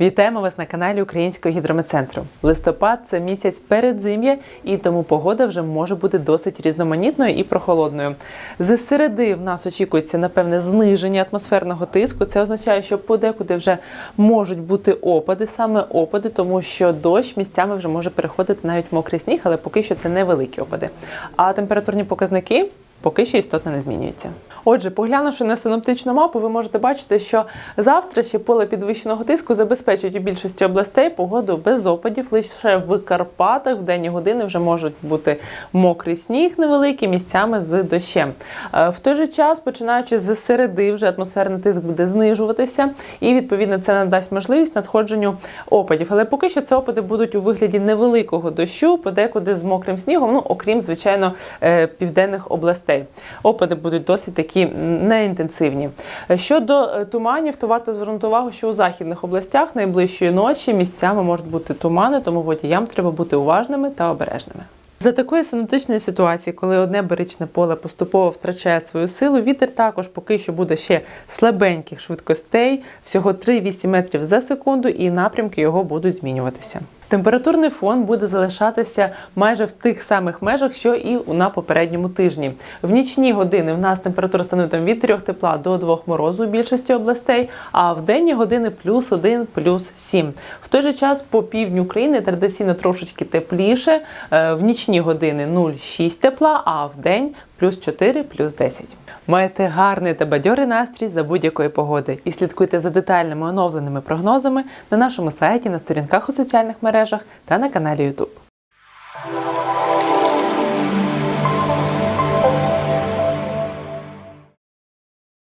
Вітаємо вас на каналі Українського гідрометцентру. Листопад це місяць передзим'я, і тому погода вже може бути досить різноманітною і прохолодною. З середи в нас очікується напевне зниження атмосферного тиску. Це означає, що подекуди вже можуть бути опади, саме опади, тому що дощ місцями вже може переходити навіть мокрий сніг, але поки що це невеликі опади. А температурні показники поки що істотно не змінюються. Отже, поглянувши на синоптичну мапу, ви можете бачити, що завтра ще поле підвищеного тиску забезпечить у більшості областей погоду без опадів. Лише в Карпатах в денні години вже можуть бути мокрий сніг невеликий місцями з дощем. Е, В той же час, починаючи з середи, вже атмосферний тиск буде знижуватися, і відповідно це надасть можливість надходженню опадів. Але поки що це опади будуть у вигляді невеликого дощу, подекуди з мокрим снігом, ну окрім звичайно е, південних областей. Опади будуть досить такі неінтенсивні. Щодо е, туманів, то варто звернути увагу, що у західних областях найближчої ночі місцями можуть бути тумани, тому водіям треба бути уважними та обережними. За такої синоптичної ситуації, коли одне баричне поле поступово втрачає свою силу, вітер також поки що буде ще слабеньких швидкостей, всього 3-8 метрів за секунду, і напрямки його будуть змінюватися. Температурний фон буде залишатися майже в тих самих межах, що і на попередньому тижні. В нічні години в нас температура становить від 3 тепла до 2 морозу у більшості областей, а в денні години плюс 1, плюс 7. В той же час по півдню України традиційно трошечки тепліше. Е, В нічні години 0,6 тепла, а в день плюс 4, плюс 10. Маєте гарний та бадьорий настрій за будь-якої погоди і слідкуйте за детальними оновленими прогнозами на нашому сайті, на сторінках у соціальних мережах та на каналі YouTube.